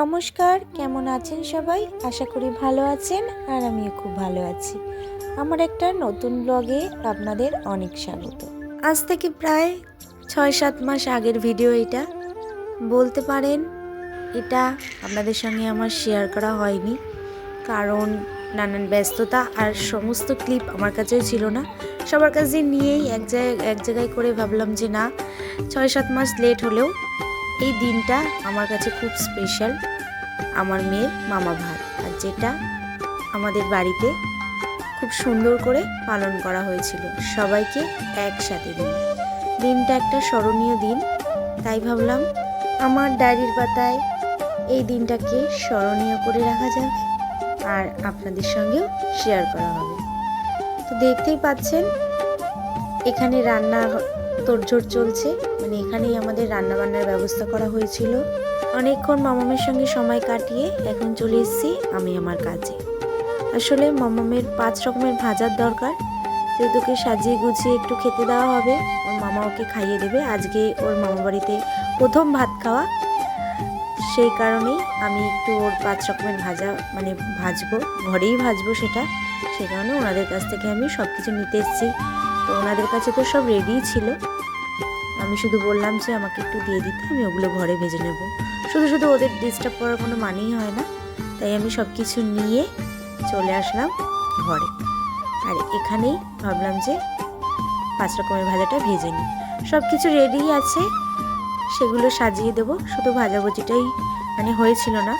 নমস্কার, কেমন আছেন সবাই? আশা করি ভালো আছেন আর আমিও খুব ভালো আছি। আমার একটা নতুন ব্লগে আপনাদের অনেক স্বাগত। আজ থেকে প্রায় ছয় সাত মাস আগের ভিডিও এটা। বলতে পারেন, এটা আপনাদের সঙ্গে আমার শেয়ার করা হয়নি। কারণ নানান ব্যস্ততা আর সমস্ত ক্লিপ আমার কাছেও ছিল না। সবার কাছে নিয়েই এক জায়গায় এক জায়গায় করে ভাবলাম যে না ছয় সাত মাস লেট হলেও এই দিনটা আমার কাছে খুব স্পেশাল আমার মেয়ের মামা ভাত আর যেটা আমাদের বাড়িতে খুব সুন্দর করে পালন করা হয়েছিল। সবাইকে একসাথে নিয়ে দিনটা একটা স্মরণীয় দিন, তাই ভাবলাম আমার ডায়েরির পাতায় এই দিনটাকে স্মরণীয় করে রাখা যাবে আর আপনাদের সঙ্গেও শেয়ার করা হবে। তো দেখতেই পাচ্ছেন, এখানে রান্না তোড়জোড় চলছে। মানে এখানেই আমাদের রান্নাবান্নার ব্যবস্থা করা হয়েছিল। অনেকক্ষণ মামামের সঙ্গে সময় কাটিয়ে এখন চলে এসেছি আমি আমার কাজে। আসলে মামামের পাঁচ রকমের ভাজার দরকার। যেহেতুকে সাজিয়ে গুছিয়ে একটু খেতে দেওয়া হবে, ওর মামা ওকে খাইয়ে দেবে। আজকে ওর মামা বাড়িতে প্রথম ভাত খাওয়া। সেই কারণেই আমি একটু ওর পাঁচ রকমের ভাজা মানে ভাজবো, ঘরেই ভাজবো সেটা। সেই কারণে ওনাদের কাছ থেকে আমি সব কিছু নিতে এসেছি। তো ওনাদের কাছে তো সব রেডিই ছিল। আমি শুধু বললাম যে আমাকে একটু দিয়ে দিতে, আমি ওগুলো ঘরে ভেজে নেব। শুধু শুধু ওদের ডিস্টার্ব করার কোনো মানেই হয় না। তাই আমি সব কিছু নিয়ে চলে আসলাম ঘরে। আর এখানেই ভাবলাম যে পাঁচ রকমের ভাজাটা ভেজে নিই। সব কিছু রেডিই আছে, সেগুলো সাজিয়ে দেব। শুধু ভাজাভুজিটাই মানে হয়েছিল না,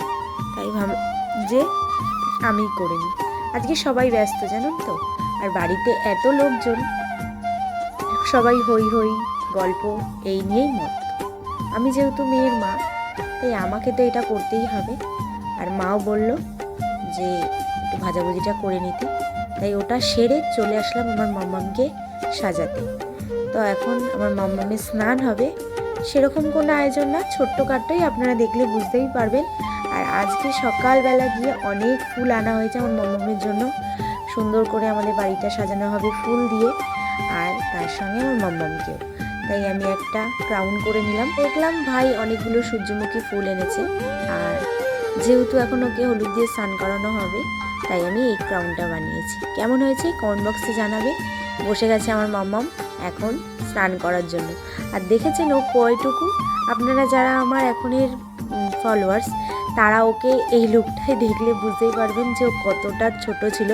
তাই ভাব যে আমি করে নিই। আজকে সবাই ব্যস্ত জানেন তো? আর বাড়িতে এত লোকজন সবাই হই হই, গল্প এই নিয়েই মত। আমি যেহেতু মেয়ের মা, তাই আমাকে তো এটা করতেই হবে। আর মাও বলল যে, একটু ভাজাভুজিটা করে নিতে। তাই ওটা সেরে চলে আসলাম আমার মাম্মামকে সাজাতে। তো এখন আমার মাম্মামের স্নান হবে। সেরকম কোনো আয়োজন না ছোট্টখাট্টোই আপনারা দেখলে বুঝতেই পারবেন। আর আজকে সকালবেলা গিয়ে অনেক ফুল আনা হয়েছে আমার মাম্মামের জন্য। সুন্দর করে আমাদের বাড়িটা সাজানো হবে ফুল দিয়ে। আর তার সঙ্গে আমার মাম্মামকেও। তাই আমি একটা ক্রাউন করে নিলাম। দেখলাম ভাই অনেকগুলো সূর্যমুখী ফুল এনেছে। আর যেহেতু এখন ওকে হলুদ দিয়ে স্নান করানো হবে, তাই আমি এই ক্রাউনটা বানিয়েছি। কেমন হয়েছে? কমেন্ট বক্সে জানাবে। বসে গেছে আমার মাম্মাম এখন স্নান করার জন্য। আর দেখেছেন ও কয়টুকু? আপনারা যারা আমার এখনের ফলোয়ার্স তারা ওকে এই লুকটাই দেখলে বুঝতেই পারবেন যে ও কতটা ছোট ছিল।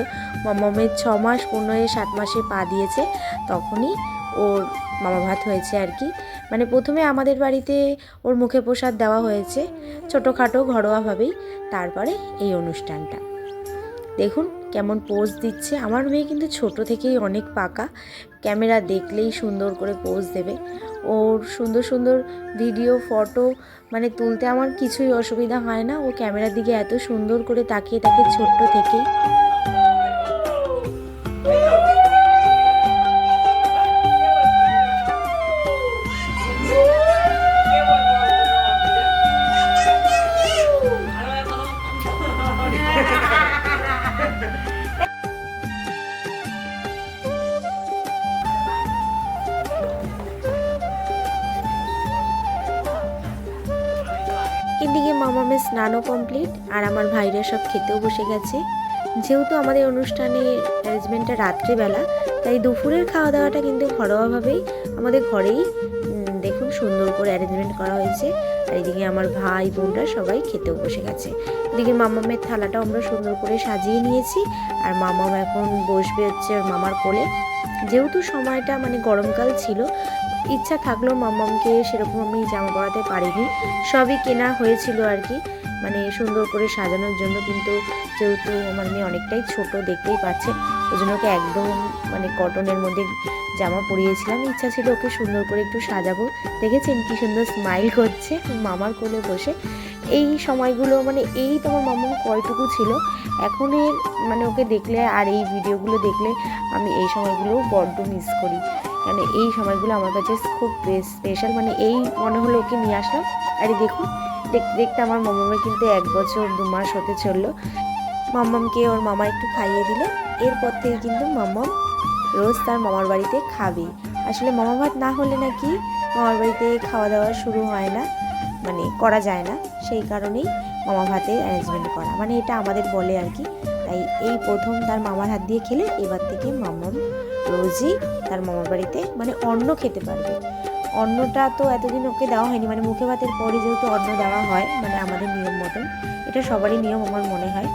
মামামের ছ মাস, পনেরো সাত মাসে পা দিয়েছে, তখনই ওর মামা ভাত হয়েছে আর কি। মানে প্রথমে আমাদের বাড়িতে ওর মুখে প্রসাদ দেওয়া হয়েছে, ছোটোখাটো ঘরোয়াভাবেই, তারপরে এই অনুষ্ঠানটা। দেখুন কেমন পোজ দিচ্ছে। আমার মেয়ে কিন্তু ছোট থেকেই অনেক পাকা। ক্যামেরা দেখলেই সুন্দর করে পোজ দেবে। ওর সুন্দর সুন্দর ভিডিও ফটো মানে তুলতে আমার কিছুই অসুবিধা হয় না। ও ক্যামেরার দিকে এত সুন্দর করে তাকিয়ে থাকে ছোট্ট থেকেই। এদিকে স্নানও কমপ্লিট আর আমার ভাইরা সব খেতেও বসে গেছে। যেহেতু আমাদের অনুষ্ঠানের অ্যারেঞ্জমেন্টটা রাত্রিবেলা, তাই দুপুরের খাওয়া দাওয়াটা কিন্তু ঘরোয়াভাবেই আমাদের ঘরেই দেখুন সুন্দর করে অ্যারেঞ্জমেন্ট করা হয়েছে। আর এদিকে আমার ভাই বোনরা সবাই খেতেও বসে গেছে। এদিকে মামামের থালাটাও আমরা সুন্দর করে সাজিয়ে নিয়েছি। আর মামাম এখন বসবে হচ্ছে মামার কোলে। যেহেতু সময়টা মানে গরমকাল ছিল ইচ্ছা থাকলেও মামামকে সেরকম আমি জামা পরাতে পারিনি। সবই কেনা হয়েছিল আর কি মানে সুন্দর করে সাজানোর জন্য, কিন্তু যেহেতু আমার মেয়ে অনেকটাই ছোট, দেখতেই পাচ্ছে ওই জন্য ওকে একদম মানে কটনের মধ্যে জামা পরিয়েছিলাম। ইচ্ছা ছিল ওকে সুন্দর করে একটু সাজাবো। দেখেছেন কি সুন্দর স্মাইল করছে মামার কোলে বসে। এই সময়গুলো মানে এই তোমার মামার কয়টুকু ছিল এখনের মানে ওকে দেখলে আর এই ভিডিওগুলো দেখলে আমি এই সময়গুলো বড্ড মিস করি। কারণ এই সময়গুলো আমার কাছে খুব স্পেশাল মানে এই মনে হলো ওকে নিয়ে আসলাম। আরে দেখুন, দেখ- দেখতে আমার মামামের কিন্তু এক বছর, দু মাস হতে চলল। মাম্মামকে ওর মামা একটু খাইয়ে দিলে, এরপর থেকে কিন্তু মাম্মাম রোজ তার মামার বাড়িতে খাবে। আসলে মামা ভাত না হলে নাকি মামার বাড়িতে খাওয়া দাওয়া শুরু হয় না মানে করা যায় না। সেই কারণেই মামা ভাতের অ্যারেঞ্জমেন্ট করা। মানে এটা আমাদের বলে আর কি। তাই এই প্রথম তার মামার হাত দিয়ে খেলে, এবার থেকে মামাম রোজই তার মামার বাড়িতে মানে অন্ন খেতে পারবে। অন্নটা তো এতদিন ওকে দেওয়া হয়নি মানে মুখে ভাতের পরে যেহেতু অন্ন দেওয়া হয় মানে আমাদের নিয়ম মতন, এটা সবারই নিয়ম আমার মনে হয়,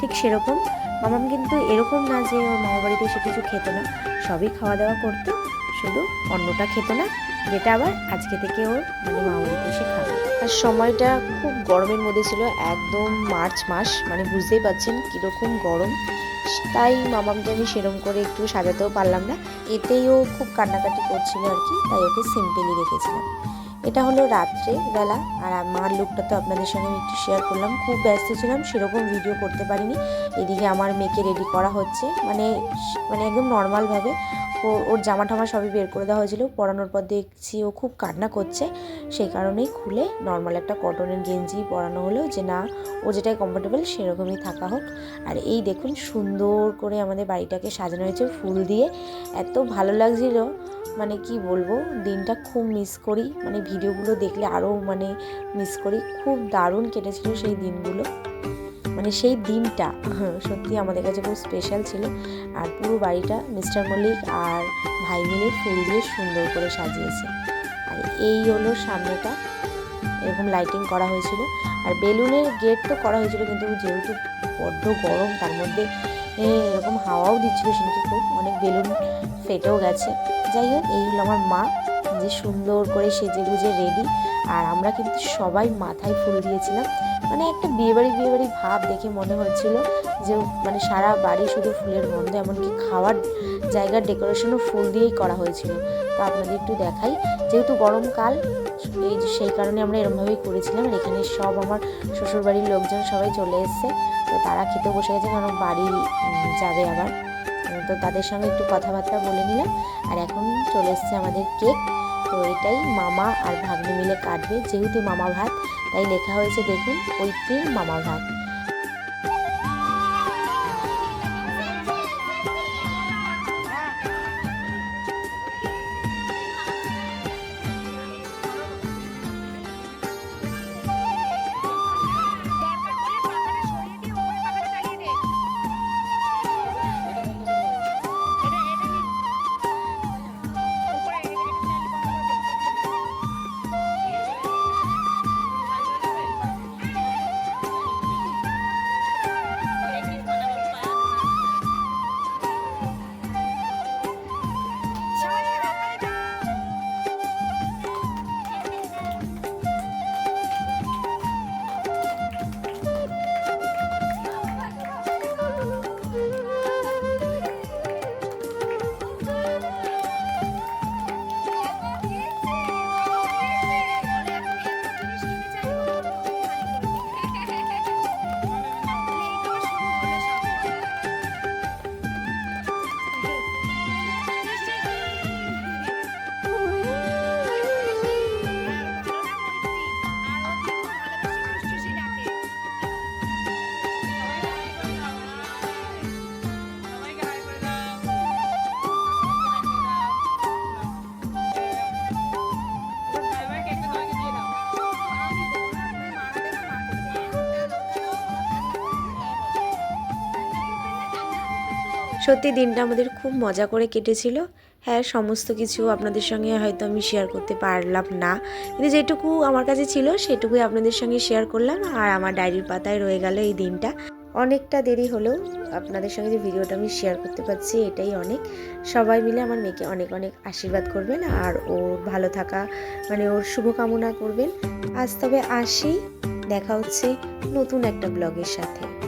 ঠিক সেরকম। মামাম কিন্তু এরকম না যে ওর মামা বাড়িতে এসে কিছু খেত না, সবই খাওয়া দাওয়া করতো, শুধু অন্নটা খেত না, যেটা আবার আজকে থেকে ওর মানে মামা বাড়িতে এসে খাবে। আর সময়টা খুব গরমের মধ্যে ছিল, একদম মার্চ মাস মানে বুঝতেই পারছেন কীরকম গরম। তাই মামামকে আমি সেরম করে একটু সাজাতেও পারলাম না। এতেই ও খুব কান্নাকাটি করছিল আর কি, তাই ওকে সিম্পলি রেখেছিলাম। এটা হলো রাত্রে বেলা, আর আমার লুকটা তো আপনাদের সঙ্গে আমি একটু শেয়ার করলাম। খুব ব্যস্ত ছিলাম, সেরকম ভিডিও করতে পারিনি। এদিকে আমার মেয়েকে রেডি করা হচ্ছে মানে মানে একদম নর্মালভাবে ওর ওর জামা টামা সবই বের করে দেওয়া হয়েছিল। পরানোর পর দেখছি ও খুব কান্না করছে। সেই কারণেই খুলে নর্মাল একটা কটনের গেঞ্জি পরানো হলো যে, না, ও যেটাই কমফোর্টেবল সেরকমই থাকা হোক। আর এই দেখুন সুন্দর করে আমাদের বাড়িটাকে সাজানো হয়েছে ফুল দিয়ে। এত ভালো লাগছিল। মানে কি বলব, দিনটা খুব মিস করি। মানে ভিডিওগুলো দেখলে আরও মানে মিস করি। খুব দারুণ কেটেছিল সেই দিনগুলো। মানে সেই দিনটা সত্যি আমাদের কাছে খুব স্পেশাল ছিল। আর পুরো বাড়িটা মিস্টার মল্লিক আর ভাই মিলে ফুল দিয়ে সুন্দর করে সাজিয়েছে। আর এই হলো সামনেটা, এরকম লাইটিং করা হয়েছিল। আর বেলুনের গেট তো করা হয়েছিল, কিন্তু যেহেতু বড্ড গরম, তার মধ্যে এরকম হাওয়াও দিচ্ছিল সেদিকে খুব অনেক বেলুন ফেটেও গেছে। যাই হোক, এই হলো আমার মা। যে সুন্দর করে সেজে গুজে রেডি আর আমরা কিন্তু সবাই মাথায় ফুল দিয়েছিলাম। মানে একটা বিয়েবাড়ি বিয়েবাড়ি ভাব দেখে মনে হচ্ছিল যে মানে সারা বাড়ি শুধু ফুলের গন্ধ, এমনকি খাওয়ার জায়গার ডেকোরেশনও ফুল দিয়েই করা হয়েছিল। তো আপনাদের একটু দেখাই। যেহেতু গরমকাল, এই সেই কারণে আমরা এরমভাবেই করেছিলাম। আর এখানে সব আমার শ্বশুরবাড়ির লোকজন সবাই চলে এসছে। তো তারা খেতে বসে গেছে, কারণ বাড়ি যাবে আবার। তো তাদের সঙ্গে একটু কথাবার্তা বলে নিলাম। আর এখন চলে এসছে আমাদের কেক তো এটাই মামা আর ভাগ্নি মিলে কাটবে। যেহেতু মামা ভাত, তাই লেখা হয়েছে দেখুন ঐত্রীর মামা ভাত। সত্যি দিনটা আমাদের খুব মজা করে কেটেছিল। হ্যাঁ সমস্ত কিছু আপনাদের সঙ্গে হয়তো আমি শেয়ার করতে পারলাম না। কিন্তু যেটুকু আমার কাছে ছিল, সেটুকুই আপনাদের সঙ্গে শেয়ার করলাম আর আমার ডায়েরির পাতায় রয়ে গেল এই দিনটা। অনেকটা দেরি হলেও আপনাদের সঙ্গে যে ভিডিওটা আমি শেয়ার করতে পারছি, এটাই অনেক। সবাই মিলে আমার মেয়েকে অনেক অনেক আশীর্বাদ করবেন আর ওর ভালো থাকা মানে ওর শুভকামনা করবেন। আজ তবে আসি, দেখা হচ্ছে নতুন একটা ব্লগের সাথে।